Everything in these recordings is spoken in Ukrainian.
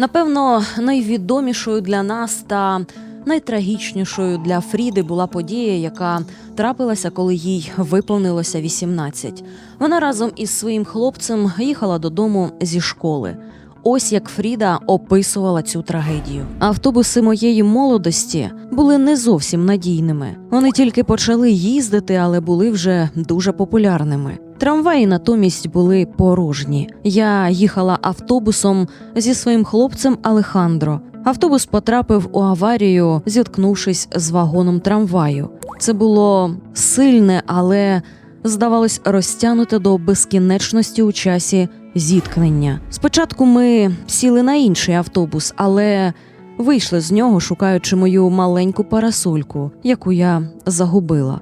Напевно, найвідомішою для нас та найтрагічнішою для Фріди була подія, яка трапилася, коли їй виповнилося 18. Вона разом із своїм хлопцем їхала додому зі школи. Ось як Фріда описувала цю трагедію. Автобуси моєї молодості були не зовсім надійними. Вони тільки почали їздити, але були вже дуже популярними. Трамваї натомість були порожні. Я їхала автобусом зі своїм хлопцем Алехандро. Автобус потрапив у аварію, зіткнувшись з вагоном трамваю. Це було сильне, але здавалось розтягнуте до безкінечності у часі зіткнення. Спочатку ми сіли на інший автобус, але вийшли з нього, шукаючи мою маленьку парасольку, яку я загубила.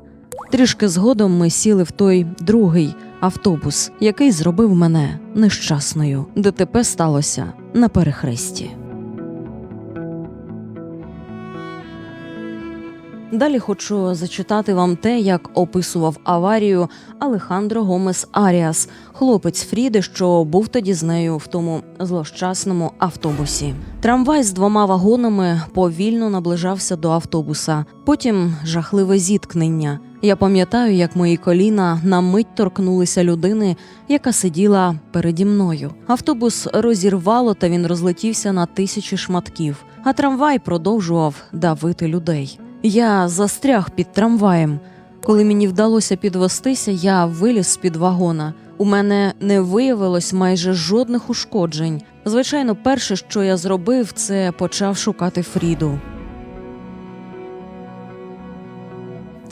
Трішки згодом ми сіли в той другий автобус, який зробив мене нещасною. ДТП сталося на перехресті. Далі хочу зачитати вам те, як описував аварію Алехандро Гомес Аріас, хлопець Фріди, що був тоді з нею в тому злощасному автобусі. Трамвай з двома вагонами повільно наближався до автобуса. Потім жахливе зіткнення. Я пам'ятаю, як мої коліна на мить торкнулися людини, яка сиділа переді мною. Автобус розірвало та він розлетівся на тисячі шматків, а трамвай продовжував давити людей. Я застряг під трамваєм. Коли мені вдалося підвестися, я виліз з під вагона. У мене не виявилось майже жодних ушкоджень. Звичайно, перше, що я зробив, це почав шукати Фріду.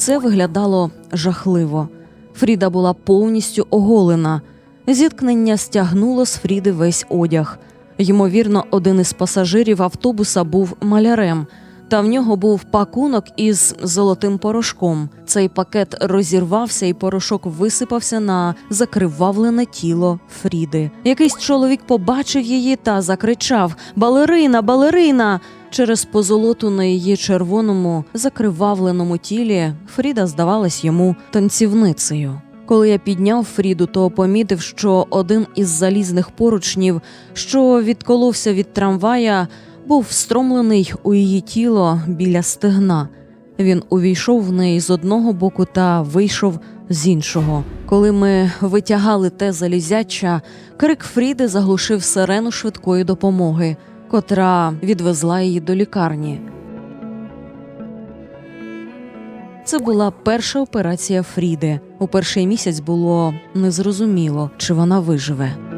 Це виглядало жахливо. Фріда була повністю оголена. Зіткнення стягнуло з Фріди весь одяг. Ймовірно, один із пасажирів автобуса був малярем, та в нього був пакунок із золотим порошком. Цей пакет розірвався, і порошок висипався на закривавлене тіло Фріди. Якийсь чоловік побачив її та закричав: Балерина, балерина! Через позолоту на її червоному закривавленому тілі Фріда здавалась йому танцівницею. Коли я підняв Фріду, то помітив, що один із залізних поручнів, що відколовся від трамвая, був встромлений у її тіло біля стегна. Він увійшов в неї з одного боку та вийшов з іншого. Коли ми витягали те залізяча, крик Фріди заглушив сирену швидкої допомоги, котра відвезла її до лікарні. Це була перша операція Фріди. У перший місяць було незрозуміло, чи вона виживе.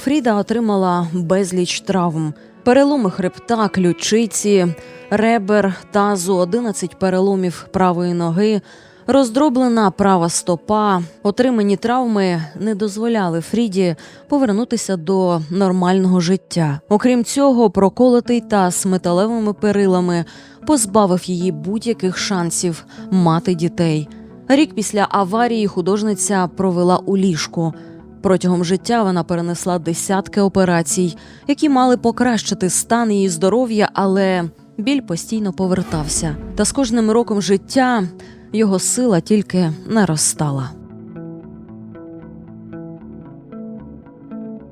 Фріда отримала безліч травм: переломи хребта, ключиці, ребер, тазу, 11 переломів правої ноги, роздроблена права стопа. Отримані травми не дозволяли Фріді повернутися до нормального життя. Окрім цього, проколотий таз металевими перилами позбавив її будь-яких шансів мати дітей. Рік після аварії художниця провела у ліжку. Протягом життя вона перенесла десятки операцій, які мали покращити стан її здоров'я, але біль постійно повертався. Та з кожним роком життя його сила тільки наростала.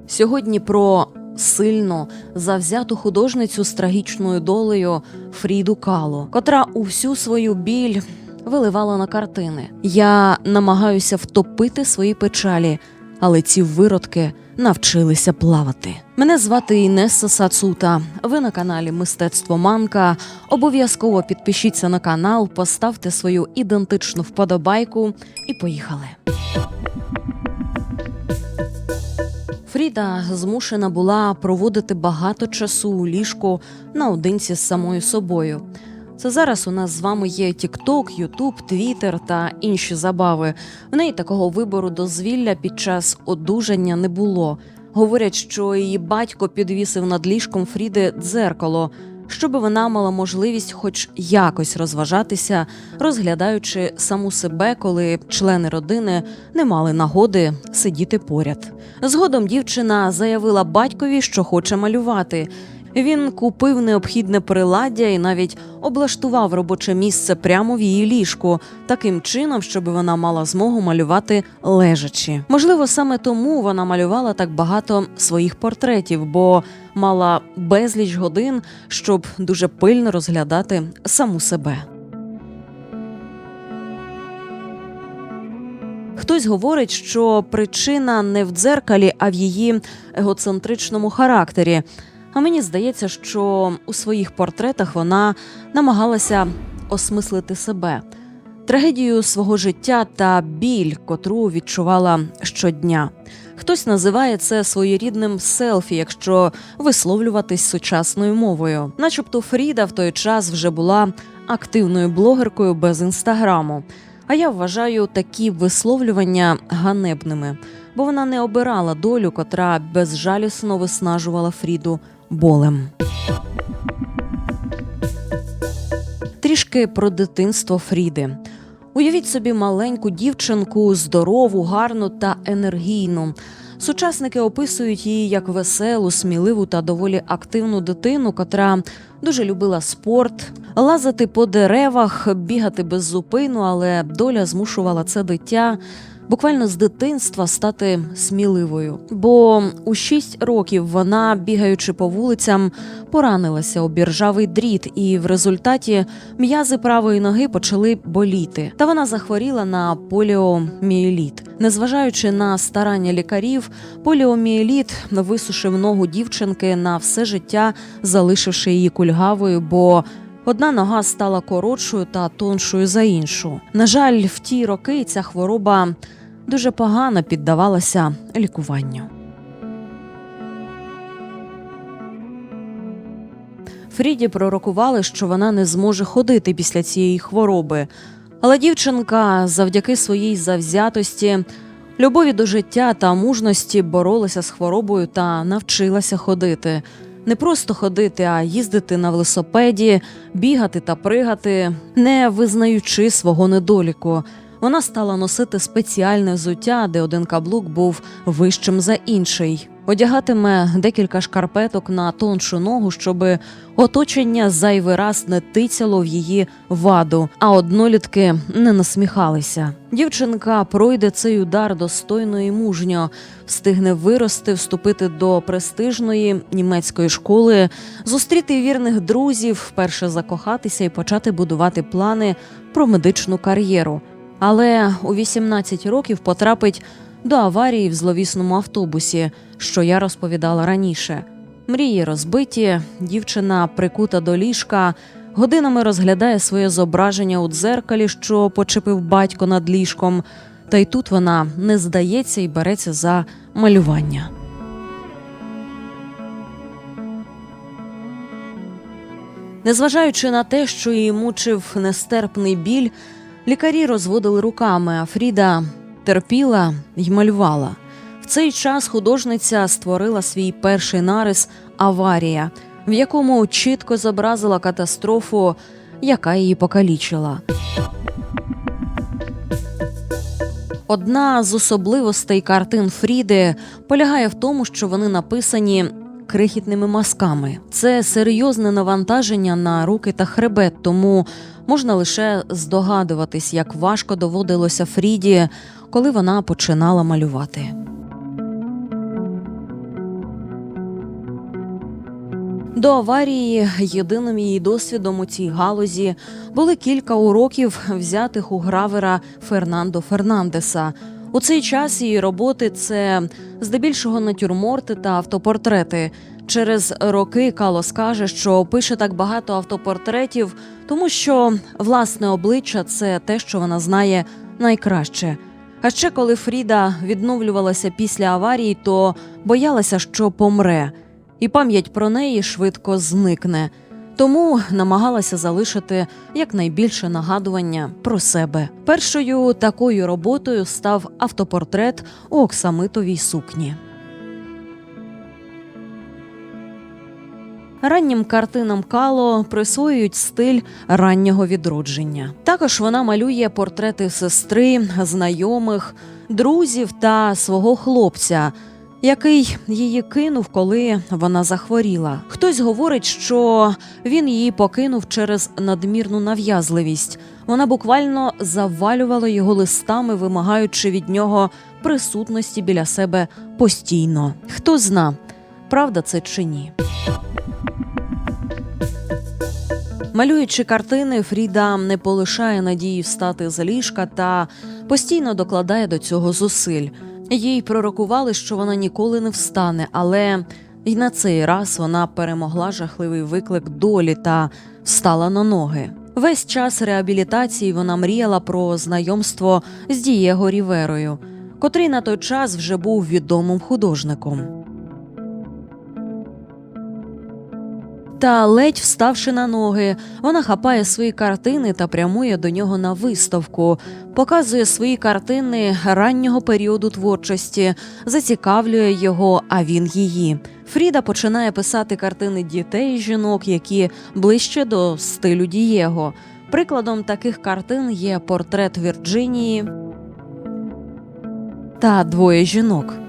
Сьогодні про сильну, завзяту художницю з трагічною долею Фріду Кало, котра у всю свою біль виливала на картини. Я намагаюся втопити свої печалі, але ці виродки навчилися плавати. Мене звати Інеса Сацута. Ви на каналі Мистецтво Манка. Обов'язково підпишіться на канал, поставте свою ідентичну вподобайку і поїхали. Фріда змушена була проводити багато часу у ліжку наодинці з самою собою. Це зараз у нас з вами є TikTok, YouTube, Twitter та інші забави. В неї такого вибору дозвілля під час одужання не було. Говорять, що її батько підвісив над ліжком Фріди дзеркало, щоб вона мала можливість хоч якось розважатися, розглядаючи саму себе, коли члени родини не мали нагоди сидіти поряд. Згодом дівчина заявила батькові, що хоче малювати. Він купив необхідне приладдя і навіть облаштував робоче місце прямо в її ліжку, таким чином, щоб вона мала змогу малювати лежачи. Можливо, саме тому вона малювала так багато своїх портретів, бо мала безліч годин, щоб дуже пильно розглядати саму себе. Хтось говорить, що причина не в дзеркалі, а в її егоцентричному характері. А мені здається, що у своїх портретах вона намагалася осмислити себе, трагедію свого життя та біль, котру відчувала щодня. Хтось називає це своєрідним селфі, якщо висловлюватись сучасною мовою. Начебто Фріда в той час вже була активною блогеркою без інстаграму. А я вважаю такі висловлювання ганебними, бо вона не обирала долю, котра безжалісно виснажувала Фріду болем. Трішки про дитинство Фріди. Уявіть собі маленьку дівчинку, здорову, гарну та енергійну. Сучасники описують її як веселу, сміливу та доволі активну дитину, котра дуже любила спорт, лазити по деревах, бігати без зупину, але доля змушувала це дитя буквально з дитинства стати сміливою. Бо у шість років вона, бігаючи по вулицям, поранилася об біржавий дріт, і в результаті м'язи правої ноги почали боліти. Та вона захворіла на поліоміеліт. Незважаючи на старання лікарів, поліоміеліт висушив ногу дівчинки на все життя, залишивши її кульгавою. бо Одна нога стала коротшою та тоншою за іншу. На жаль, в ті роки ця хвороба дуже погано піддавалася лікуванню. Фріді пророкували, що вона не зможе ходити після цієї хвороби, але дівчинка завдяки своїй завзятості, любові до життя та мужності боролася з хворобою та навчилася ходити. Не просто ходити, а їздити на велосипеді, бігати та пригати, не визнаючи свого недоліку. Вона стала носити спеціальне взуття, де один каблук був вищим за інший. Одягатиме декілька шкарпеток на тоншу ногу, щоб оточення зайвий раз не тицяло в її ваду, а однолітки не насміхалися. Дівчинка пройде цей удар достойно і мужньо, встигне вирости, вступити до престижної німецької школи, зустріти вірних друзів, вперше закохатися і почати будувати плани про медичну кар'єру але у 18 років потрапить до аварії в зловісному автобусі, що я розповідала раніше. Мрії розбиті, дівчина прикута до ліжка, годинами розглядає своє зображення у дзеркалі, що почепив батько над ліжком. Та й тут вона не здається і береться за малювання. Незважаючи на те, що її мучив нестерпний біль, Лікарі розводили руками, а Фріда терпіла й малювала. В цей час художниця створила свій перший нарис Аварія, в якому чітко зобразила катастрофу, яка її покалічила. Одна з особливостей картин Фріди полягає в тому, що вони написані крихітними мазками. Це серйозне навантаження на руки та хребет, тому можна лише здогадуватись, як важко доводилося Фріді, коли вона починала малювати. До аварії єдиним її досвідом у цій галузі були кілька уроків, взятих у гравера Фернандо Фернандеса. У цей час її роботи це здебільшого натюрморти та автопортрети. Через роки Кало скаже, що пише так багато автопортретів, тому що власне обличчя це те, що вона знає найкраще. А ще коли Фріда відновлювалася після аварії, то боялася, що помре, і пам'ять про неї швидко зникне. Тому намагалася залишити якнайбільше нагадування про себе. Першою такою роботою став автопортрет у оксамитовій сукні. Раннім картинам Кало присвоюють стиль раннього відродження. Також вона малює портрети сестри, знайомих, друзів та свого хлопця. який її кинув, коли вона захворіла. Хтось говорить, що він її покинув через надмірну нав'язливість. Вона буквально завалювала його листами, вимагаючи від нього присутності біля себе постійно. Хто зна, правда це чи ні. Малюючи картини, Фріда не полишає надії встати з ліжка та постійно докладає до цього зусиль. Їй пророкували, що вона ніколи не встане, але й на цей раз вона перемогла жахливий виклик долі та встала на ноги. Весь час реабілітації вона мріяла про знайомство з Дієго Ріверою, котрий на той час вже був відомим художником. Та ледь вставши на ноги, вона хапає свої картини та прямує до нього на виставку, показує свої картини раннього періоду творчості, зацікавлює його, а він її. Фріда починає писати картини дітей і жінок, які ближче до стилю Дієго. Прикладом таких картин є портрет Вірджинії та двоє жінок.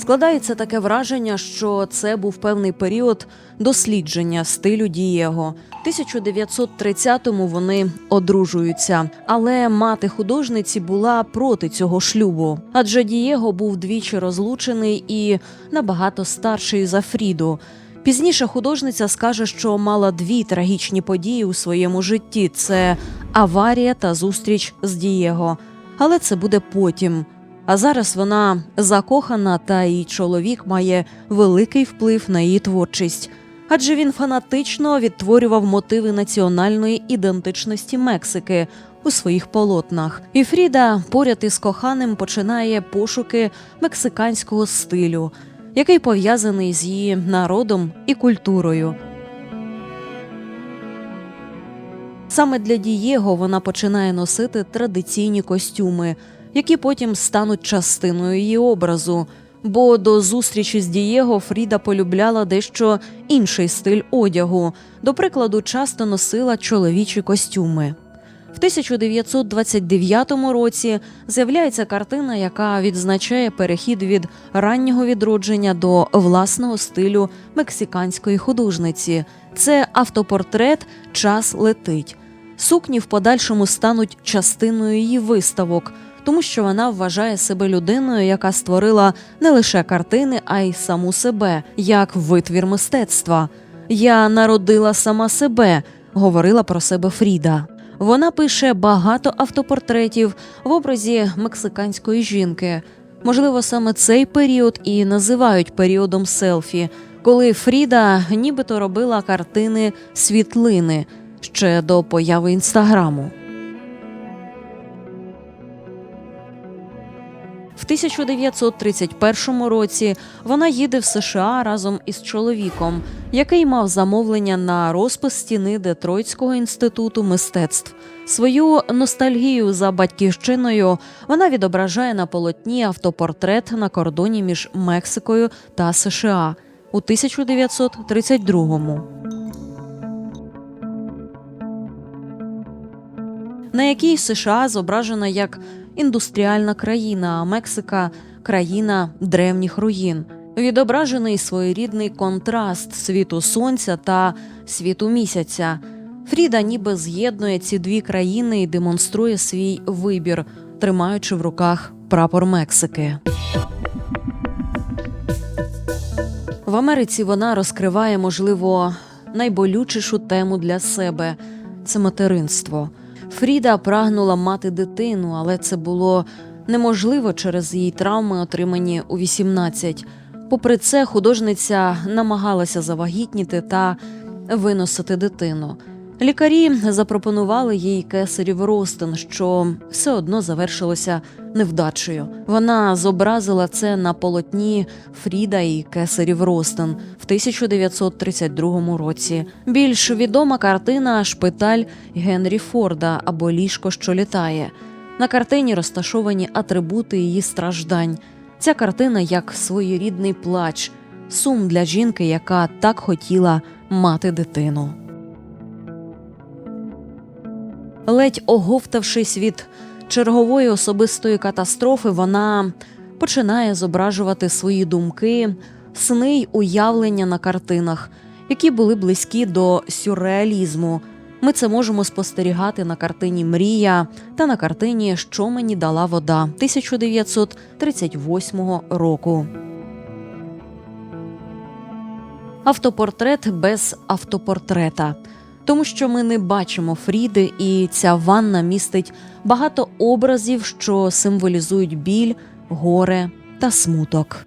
Складається таке враження, що це був певний період дослідження стилю Дієго. 1930-му вони одружуються, але мати художниці була проти цього шлюбу, адже Дієго був двічі розлучений і набагато старший за Фріду. Пізніше художниця скаже, що мала дві трагічні події у своєму житті: це аварія та зустріч з Дієго. Але це буде потім. А зараз вона закохана, та її чоловік має великий вплив на її творчість, адже він фанатично відтворював мотиви національної ідентичності Мексики у своїх полотнах. І Фріда поряд із коханим починає пошуки мексиканського стилю, який пов'язаний з її народом і культурою. Саме для Дієго вона починає носити традиційні костюми які потім стануть частиною її образу. Бо до зустрічі з Дієго Фріда полюбляла дещо інший стиль одягу. До прикладу, часто носила чоловічі костюми. В 1929 році з'являється картина, яка відзначає перехід від раннього відродження до власного стилю мексиканської художниці. Це автопортрет Час летить. Сукні в подальшому стануть частиною її виставок тому що вона вважає себе людиною, яка створила не лише картини, а й саму себе як витвір мистецтва. Я народила сама себе, говорила про себе Фріда. Вона пише багато автопортретів в образі мексиканської жінки. Можливо, саме цей період і називають періодом селфі, коли Фріда нібито робила картини світлини ще до появи інстаграму. 1931 році вона їде в США разом із чоловіком, який мав замовлення на розпис стіни Детройтського інституту мистецтв. Свою ностальгію за батьківщиною вона відображає на полотні автопортрет на кордоні між Мексикою та США у 1932-му. На якій США зображена як індустріальна країна, а Мексика країна древніх руїн. Відображений своєрідний контраст світу сонця та світу місяця. Фріда ніби з'єднує ці дві країни і демонструє свій вибір, тримаючи в руках прапор Мексики. В Америці вона розкриває, можливо, найболючішу тему для себе це материнство. Фріда прагнула мати дитину, але це було неможливо через її травми, отримані у 18. Попри це, художниця намагалася завагітніти та виносити дитину. Лікарі запропонували їй кесарів розтин, що все одно завершилося невдачею. Вона зобразила це на полотні Фріда і кесарів Ростин в 1932 році. Більш відома картина Шпиталь Генрі Форда або Ліжко, що літає. На картині розташовані атрибути її страждань. Ця картина як своєрідний плач, сум для жінки, яка так хотіла мати дитину. Ледь оговтавшись від чергової особистої катастрофи, вона починає зображувати свої думки, сни й уявлення на картинах, які були близькі до сюрреалізму. Ми це можемо спостерігати на картині Мрія та на картині Що мені дала вода 1938 року. Автопортрет без автопортрета. Тому що ми не бачимо Фріди, і ця ванна містить багато образів, що символізують біль, горе та смуток.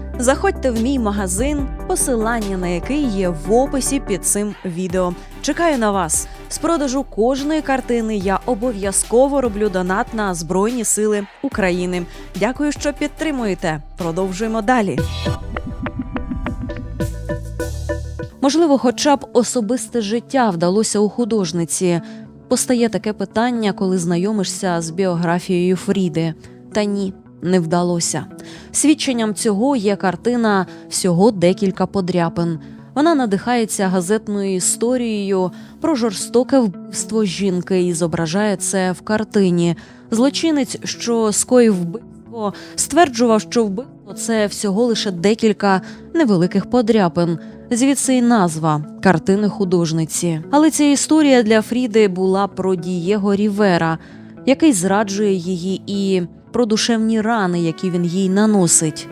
Заходьте в мій магазин, посилання на який є в описі під цим відео. Чекаю на вас. З продажу кожної картини я обов'язково роблю донат на Збройні Сили України. Дякую, що підтримуєте. Продовжуємо далі. Можливо, хоча б особисте життя вдалося у художниці. Постає таке питання, коли знайомишся з біографією Фріди. Та ні, не вдалося. Свідченням цього є картина всього декілька подряпин. Вона надихається газетною історією про жорстоке вбивство жінки і зображає це в картині. Злочинець, що скоїв вбивство, стверджував, що вбивство це всього лише декілька невеликих подряпин. Звідси й назва картини художниці. Але ця історія для Фріди була про Дієго Рівера, який зраджує її і про душевні рани, які він їй наносить.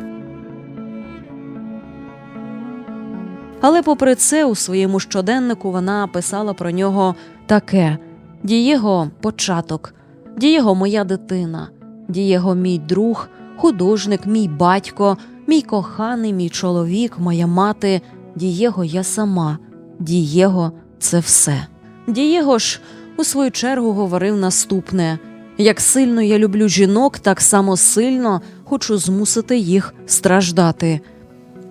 Але, попри це, у своєму щоденнику вона писала про нього таке: Дієго початок, Дієго моя дитина, Дієго мій друг, художник, мій батько, мій коханий, мій чоловік, моя мати, Дієго я сама, Дієго це все. Дієго ж у свою чергу говорив наступне: як сильно я люблю жінок, так само сильно хочу змусити їх страждати.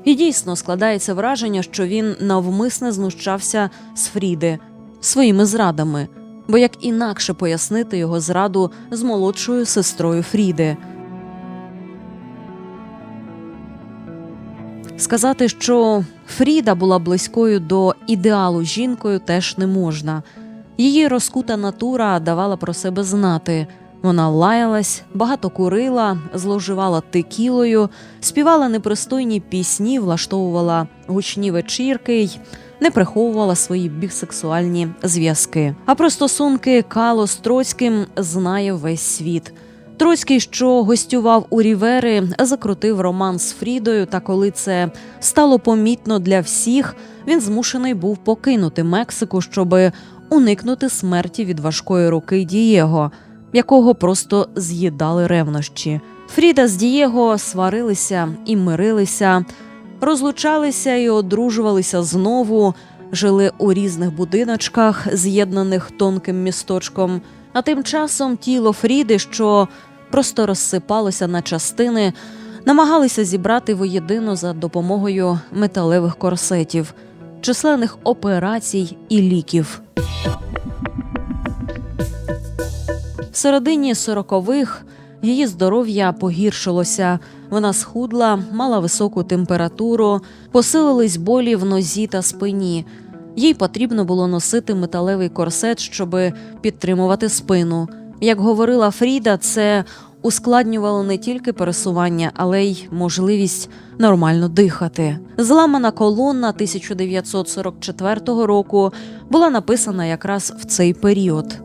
І дійсно складається враження, що він навмисне знущався з Фріди своїми зрадами, бо як інакше пояснити його зраду з молодшою сестрою Фріди. Сказати, що Фріда була близькою до ідеалу жінкою, теж не можна. Її розкута натура давала про себе знати. Вона лаялась, багато курила, зловживала текілою, співала непристойні пісні, влаштовувала гучні вечірки й не приховувала свої бісексуальні зв'язки. А про стосунки Кало з Троцьким знає весь світ. Троцький, що гостював у Рівери, закрутив роман з Фрідою. Та коли це стало помітно для всіх, він змушений був покинути Мексику, щоби уникнути смерті від важкої руки Дієго, якого просто з'їдали ревнощі. Фріда з Дієго сварилися і мирилися, розлучалися і одружувалися знову, жили у різних будиночках, з'єднаних тонким місточком. А тим часом тіло Фріди, що просто розсипалося на частини, намагалися зібрати воєдино за допомогою металевих корсетів, численних операцій і ліків. В середині сорокових її здоров'я погіршилося. Вона схудла, мала високу температуру, посилились болі в нозі та спині. Їй потрібно було носити металевий корсет, щоб підтримувати спину. Як говорила Фріда, це ускладнювало не тільки пересування, але й можливість нормально дихати. Зламана колонна 1944 року була написана якраз в цей період.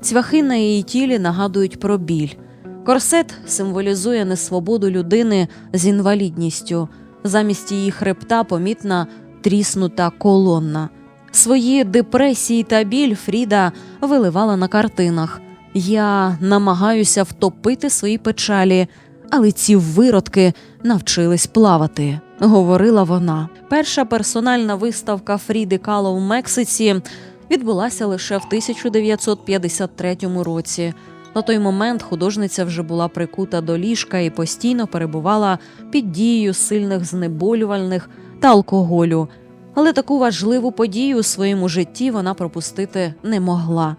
Цвяхи на її тілі нагадують про біль. Корсет символізує несвободу людини з інвалідністю. Замість її хребта помітна тріснута колонна. Свої депресії та біль Фріда виливала на картинах. Я намагаюся втопити свої печалі, але ці виродки навчились плавати, говорила вона. Перша персональна виставка Фріди Кало в Мексиці відбулася лише в 1953 році. На той момент художниця вже була прикута до ліжка і постійно перебувала під дією сильних знеболювальних та алкоголю. Але таку важливу подію у своєму житті вона пропустити не могла.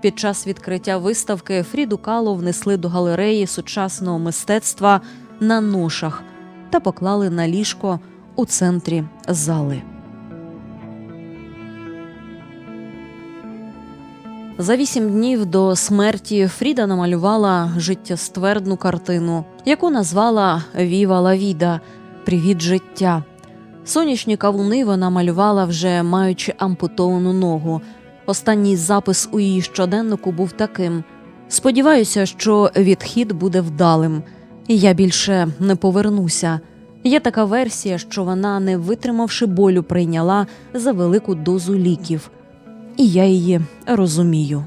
Під час відкриття виставки Фріду Кало внесли до галереї сучасного мистецтва на ношах та поклали на ліжко у центрі зали. За вісім днів до смерті Фріда намалювала життєствердну картину, яку назвала Віва ла Віда Привіт життя. Сонячні кавуни вона малювала вже маючи ампутовану ногу. Останній запис у її щоденнику був таким: Сподіваюся, що відхід буде вдалим, і я більше не повернуся. Є така версія, що вона, не витримавши болю, прийняла за велику дозу ліків. І я її розумію.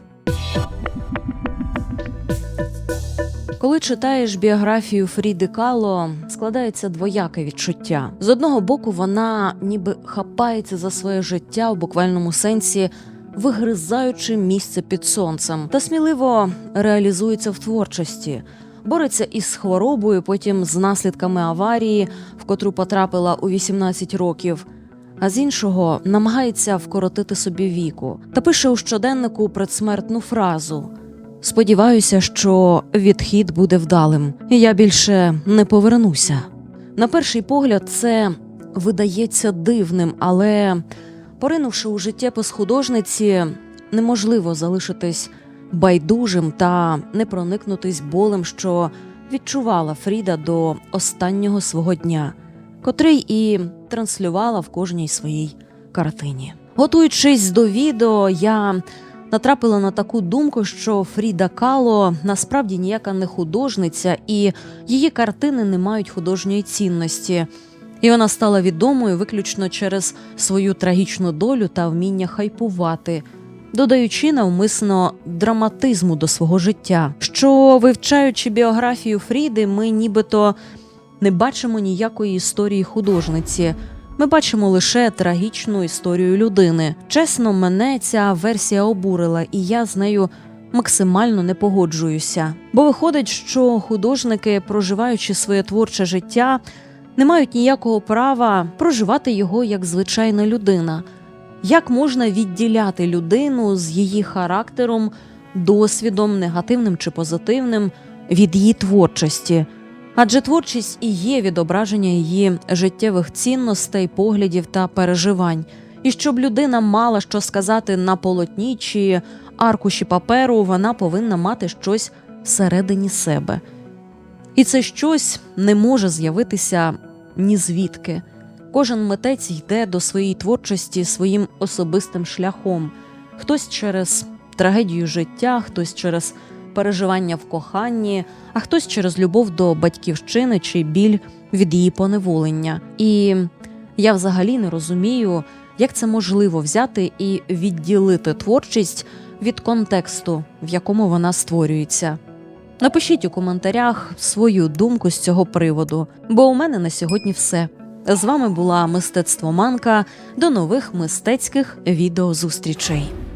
Коли читаєш біографію Фріди Кало, складається двояке відчуття. З одного боку, вона ніби хапається за своє життя у буквальному сенсі, вигризаючи місце під сонцем, та сміливо реалізується в творчості, бореться із хворобою, потім з наслідками аварії, в котру потрапила у 18 років. А з іншого намагається вкоротити собі віку та пише у щоденнику предсмертну фразу: Сподіваюся, що відхід буде вдалим, я більше не повернуся. На перший погляд, це видається дивним, але поринувши у життєпис художниці, неможливо залишитись байдужим та не проникнутись болем, що відчувала Фріда до останнього свого дня, котрий і транслювала в кожній своїй картині. Готуючись до відео, я натрапила на таку думку, що Фріда Кало насправді ніяка не художниця, і її картини не мають художньої цінності. І вона стала відомою виключно через свою трагічну долю та вміння хайпувати, додаючи навмисно драматизму до свого життя. Що, вивчаючи біографію Фріди, ми нібито не бачимо ніякої історії художниці. Ми бачимо лише трагічну історію людини. Чесно, мене ця версія обурила, і я з нею максимально не погоджуюся. Бо виходить, що художники, проживаючи своє творче життя, не мають ніякого права проживати його як звичайна людина. Як можна відділяти людину з її характером, досвідом, негативним чи позитивним від її творчості? Адже творчість і є відображення її життєвих цінностей, поглядів та переживань. І щоб людина мала що сказати на полотні чи аркуші паперу, вона повинна мати щось всередині себе. І це щось не може з'явитися ні звідки. Кожен митець йде до своєї творчості своїм особистим шляхом, хтось через трагедію життя, хтось через переживання в коханні, а хтось через любов до батьківщини чи біль від її поневолення. І я взагалі не розумію, як це можливо взяти і відділити творчість від контексту, в якому вона створюється. Напишіть у коментарях свою думку з цього приводу, бо у мене на сьогодні все. З вами була мистецтво Манка. До нових мистецьких відеозустрічей.